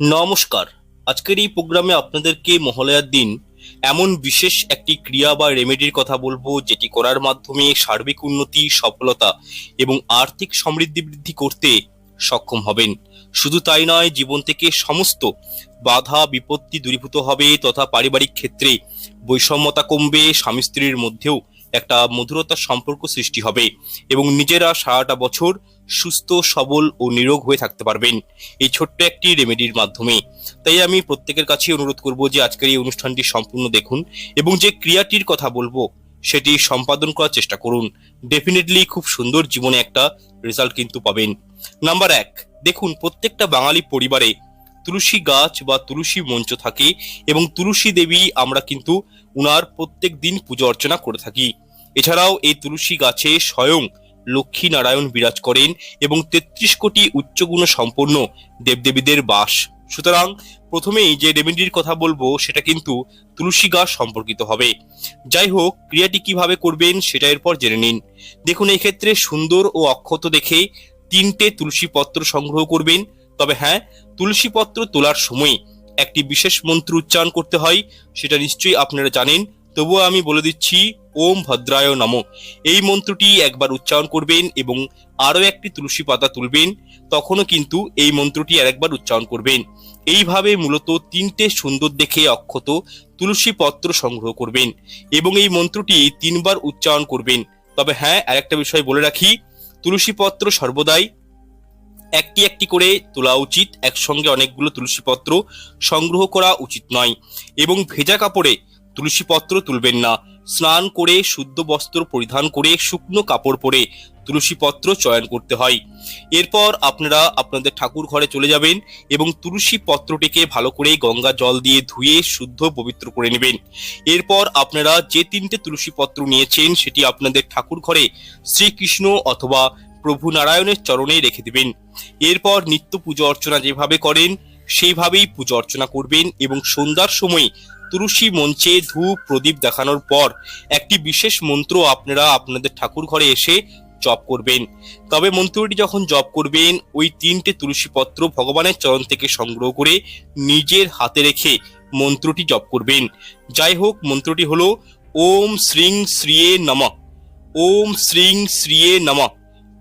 নমস্কার। আজকের এই প্রোগ্রামে আপনাদেরকে মহালয়ার দিন এমন বিশেষ একটি ক্রিয়া বা রেমেডির কথা বলব, যেটি করার মাধ্যমে সার্বিক উন্নতি, সফলতা এবং আর্থিক সমৃদ্ধি বৃদ্ধি করতে সক্ষম হবেন। শুধু তাই নয়, জীবন থেকে সমস্ত বাধা, বিপত্তি দূরীভূত হবে তথা পারিবারিক ক্ষেত্রে বৈষম্যতা কমবে স্বামী স্ত্রীর মধ্যেও একটা মধুরতার সম্পর্ক সৃষ্টি হবে এবং নিজেরা সারাটা বছর সুস্থ, সবল ও নিরোগ হয়ে থাকতে পারবেন। এই ছোট্ট একটি রেমেডির মাধ্যমে। তাই আমি প্রত্যেকের কাছে অনুরোধ করব যে আজকের এই অনুষ্ঠানটি সম্পূর্ণ দেখুন এবং যে ক্রিয়াটির কথা বলব, সেটি সম্পাদন করার চেষ্টা করুন। ডেফিনেটলি খুব সুন্দর জীবনে একটা রেজাল্ট কিন্তু পাবেন। নাম্বার এক, দেখুন প্রত্যেকটা বাঙালি পরিবারে তুলসী গাছ বা তুলসী মঞ্চ থাকে এবং তুলসী দেবী আমরা কিন্তু উনার প্রত্যেক দিন পুজো অর্চনা করে থাকি। এছাড়াও এই তুলসী গাছে স্বয়ং লক্ষ্মী নারায়ণ বিরাজ করেন এবং তেত্রিশ কোটি উচ্চগুণ সম্পন্ন দেবদেবীদের বাস। সুতরাং প্রথমেই যে রেমেডির কথা বলব, সেটা কিন্তু তুলসী গাছ সম্পর্কিত হবে। যাই হোক, ক্রিয়াটি কীভাবে করবেন, সেটা এরপর জেনে নিন। দেখুন, এই ক্ষেত্রে সুন্দর ও অক্ষত দেখে তিনটে তুলসী পত্র সংগ্রহ করবেন। তবে হ্যাঁ তুলসী পত্র তোলার সময় একটি বিশেষ মন্ত্র উচ্চারণ করতে হয়, সেটা নিশ্চয়ই আপনারা জানেন। তবুও আমি বলে দিচ্ছি, ওম ভদ্রায় নম। এই মন্ত্রটি একবার উচ্চারণ করবেন এবং আরও একটি তুলসী পাতা তুলবেন, তখনও কিন্তু এই মন্ত্রটি আরেকবার উচ্চারণ করবেন। এইভাবে মূলত তিনটে সুন্দর দেখে অক্ষত তুলসী পত্র সংগ্রহ করবেন এবং এই মন্ত্রটি তিনবার উচ্চারণ করবেন। তবে হ্যাঁ আরেকটা বিষয় বলে রাখি, তুলসী পত্র সর্বদাই একটি একটি করে তোলা উচিত, একসঙ্গে অনেকগুলো তুলসী পত্র সংগ্রহ করা উচিত নয়। এবং ভেজা কাপড়ে তুলসী পত্র তুলবেন না। স্নান করে, শুদ্ধ বস্ত্র পরিধান করে, শুকনো কাপড় পরে তুলসীপত্র চয়ন করতে হয়। এরপর আপনারা আপনাদের ঠাকুর ঘরে চলে যাবেন এবং তুলসী পত্রটিকে ভালো করে গঙ্গা জল দিয়ে ধুয়ে, শুদ্ধ, পবিত্র করে নেবেন। এরপর আপনারা যে তিনটে তুলসী পত্র নিয়েছেন, সেটি আপনাদের ঠাকুর ঘরে শ্রীকৃষ্ণ অথবা প্রভু নারায়ণের চরণে রেখে দেবেন। এরপর নিত্য পুজো অর্চনা যেভাবে করেন, সেইভাবেই পুজো অর্চনা করবেন এবং সন্ধ্যার সময় তুলসী মঞ্চে ধূপ প্রদীপ দেখানোর পর একটি বিশেষ মন্ত্র আপনারা আপনাদের ঠাকুর ঘরে এসে জপ করবেন। তবে মন্ত্রটি যখন জপ করবেন, ওই তিনটে তুলসী পত্র ভগবানের চরণ থেকে সংগ্রহ করে নিজের হাতে রেখে মন্ত্রটি জপ করবেন। যাই হোক, মন্ত্রটি হলো, ওম শ্রীং শ্রিয়ে নম। ওম শ্রীং শ্রিয়ে নম।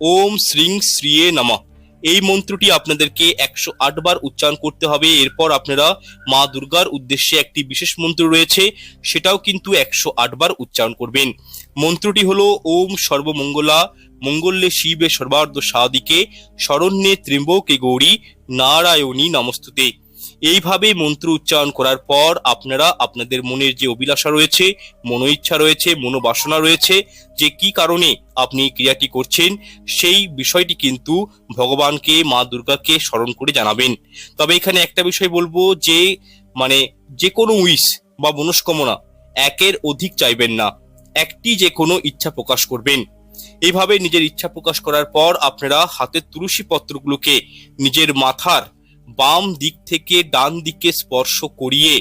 ওম শ্রীং শ্রিয়ে নম। এই মন্ত্রটি আপনাদেরকে একশো আট বার উচ্চারণ করতে হবে। এরপর আপনারা মা দুর্গার উদ্দেশ্যে একটি বিশেষ মন্ত্র রয়েছে, সেটাও কিন্তু একশো আট বার উচ্চারণ করবেন। মন্ত্রটি হলো, ওম সর্বমঙ্গলা, মঙ্গল্যে শিবে সর্বার্ধ সাদিকে শরণ্যে ত্রিম্বকে গৌরী, নারায়ণী নমস্তুতে। এইভাবে মন্ত্র উচ্চারণ করার পর আপনারা আপনাদের মনের যে অভিলাষা রয়েছে মনো ইচ্ছা রয়েছে, মনোবাসনা রয়েছে, যে কি কারণে আপনি ক্রিয়াটি করছেন, সেই বিষয়টি কিন্তু ভগবানকে, মা দুর্গাকে স্মরণ করে জানাবেন। তবে এখানে একটা বিষয় বলব যে মানে যে কোনো উইশ বা মনস্কামনা একের অধিক চাইবেন না, একটি যে কোনো ইচ্ছা প্রকাশ করবেন। এইভাবে নিজের ইচ্ছা প্রকাশ করার পর আপনারা হাতের তুলসী পত্রগুলোকে নিজের মাথার বাম দিক থেকে ডান দিকে স্পর্শ করিয়ে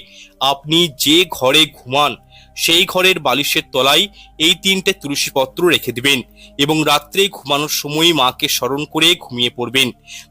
আপনি যে ঘরে ঘুমান, সেই ঘরের বালিশের তলায় এই তিনটে তুলসী পত্র রেখে দেবেন এবং রাত্রে ঘুমানোর সময় মাকে স্মরণ করে ঘুমিয়ে পড়বেন।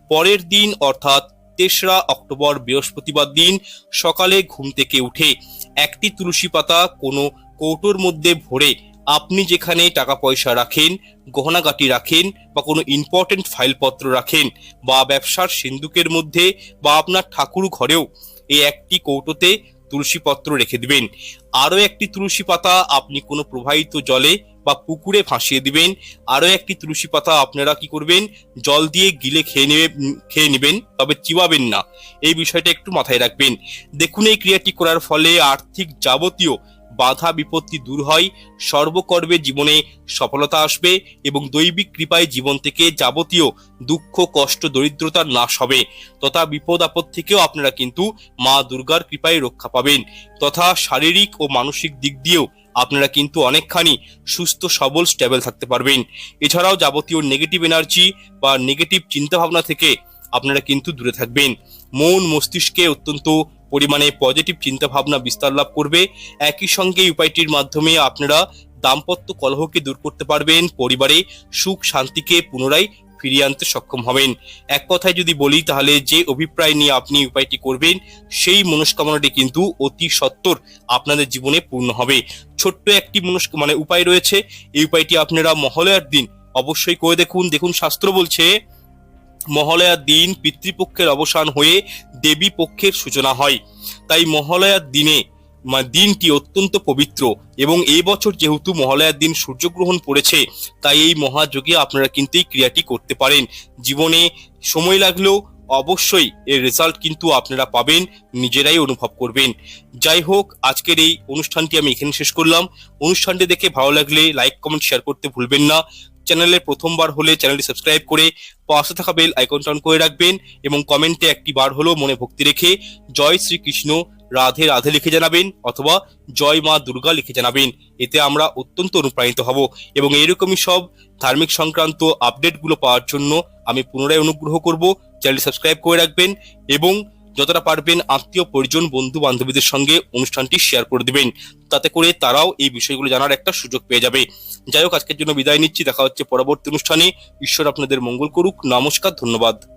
পরের দিন অর্থাৎ তেসরা অক্টোবর বৃহস্পতিবার দিন সকালে ঘুম থেকে উঠে একটি তুলসী পাতা কোনো কৌটোর মধ্যে ভরে আপনি যেখানে টাকা পয়সা রাখেন, গহনাগাটি রাখেন বা কোনো ইম্পর্টেন্ট ফাইলপত্র রাখেন বা ব্যবসার সিন্ধুকের মধ্যে বা আপনার ঠাকুর ঘরেও এই একটি কৌটোতে তুলসী পত্র রেখে দিবেন। আরও একটি তুলসী পাতা আপনি কোনো প্রবাহিত জলে বা পুকুরে ভাসিয়ে দিবেন। আরও একটি তুলসী পাতা আপনারা কি করবেন? জল দিয়ে গিলে খেয়ে নেবে, খেয়ে নেবেন, তবে চিবাবেন না। এই বিষয়টা একটু মাথায় রাখবেন। দেখুন, এই ক্রিয়াটি করার ফলে আর্থিক যাবতীয় বাধা বিপত্তি দূর হয়, সর্বকর্মে জীবনে সফলতা আসবে এবং দৈবিক কৃপায় জীবন থেকে যাবতীয় দুঃখ, কষ্ট দরিদ্রতার নাশ হবে। তথা বিপদ আপদ থেকেও আপনারা কিন্তু মা দুর্গার কৃপায় রক্ষা পাবেন। তথা শারীরিক ও মানসিক দিক দিয়েও আপনারা কিন্তু অনেকখানি সুস্থ, সবল স্টেবল থাকতে পারবেন। এছাড়াও যাবতীয় নেগেটিভ এনার্জি বা নেগেটিভ চিন্তাভাবনা থেকে আপনারা কিন্তু দূরে থাকবেন। মন মস্তিষ্কে অত্যন্ত পরিমাণে পজিটিভ চিন্তা ভাবনা বিস্তার লাভ করবে। একই সঙ্গে এই উপায়টির মাধ্যমে আপনারা দাম্পত্য কলহকে দূর করতে পারবেন, পরিবারে সুখ শান্তিকে পুনরায় ফিরিয়ে আনতে সক্ষম হবেন। এক কথায় যদি বলি তাহলে যে অভিপ্রায় নিয়ে আপনি উপায়টি করবেন, সেই মনস্কামনাটি কিন্তু অতি সত্বর আপনাদের জীবনে পূর্ণ হবে। ছোট্ট একটি মনস্ক মানে উপায় রয়েছে। এই উপায়টি আপনারা মহালয়ার দিন অবশ্যই করে দেখুন। দেখুন শাস্ত্র বলছে মহালয়ার দিন পিতৃপক্ষের অবসান হয়ে দেবী পক্ষের সূচনা হয়। তাই মহালয়ার দিনে দিনটি অত্যন্ত পবিত্র এবং এই বছর যেহেতু মহালয়ার দিন সূর্যগ্রহণ পড়েছে, তাই এই মহাযোগে আপনারা কিন্তু এই ক্রিয়াটি করতে পারেন। জীবনে সময় লাগলেও অবশ্যই এর রেজাল্ট কিন্তু আপনারা পাবেন, নিজেরাই অনুভব করবেন। যাই হোক, আজকের এই অনুষ্ঠানটি আমি এখানে শেষ করলাম। অনুষ্ঠানটি দেখে ভালো লাগলে লাইক কমেন্ট শেয়ার করতে ভুলবেন না। চ্যানেলে প্রথমবার হলে চ্যানেলটি সাবস্ক্রাইব করে পাশে থাকা বেল আইকনটা অন করে রাখবেন এবং কমেন্টে একটি বার হলেও মনে ভক্তি রেখে জয় শ্রীকৃষ্ণ রাধে রাধে লিখে জানাবেন অথবা জয় মা দুর্গা লিখে জানাবেন। এতে আমরা অত্যন্ত অনুপ্রাণিত হব এবং এরকমই সব ধার্মিক সংক্রান্ত আপডেটগুলো পাওয়ার জন্য আমি পুনরায় অনুগ্রহ করব চ্যানেলটি সাবস্ক্রাইব করে রাখবেন এবং যতটা পারবেন আত্মীয়, পরিজন, বন্ধু, বান্ধবীদের সঙ্গে অনুষ্ঠানটি শেয়ার করে দিবেন। তাতে করে তারাও এই বিষয়গুলো জানার একটা সুযোগ পেয়ে যাবে। যাই হোক, আজকের জন্য বিদায় নিচ্ছি। দেখা হচ্ছে পরবর্তী অনুষ্ঠানে। ঈশ্বর আপনাদের মঙ্গল করুক। নমস্কার, ধন্যবাদ।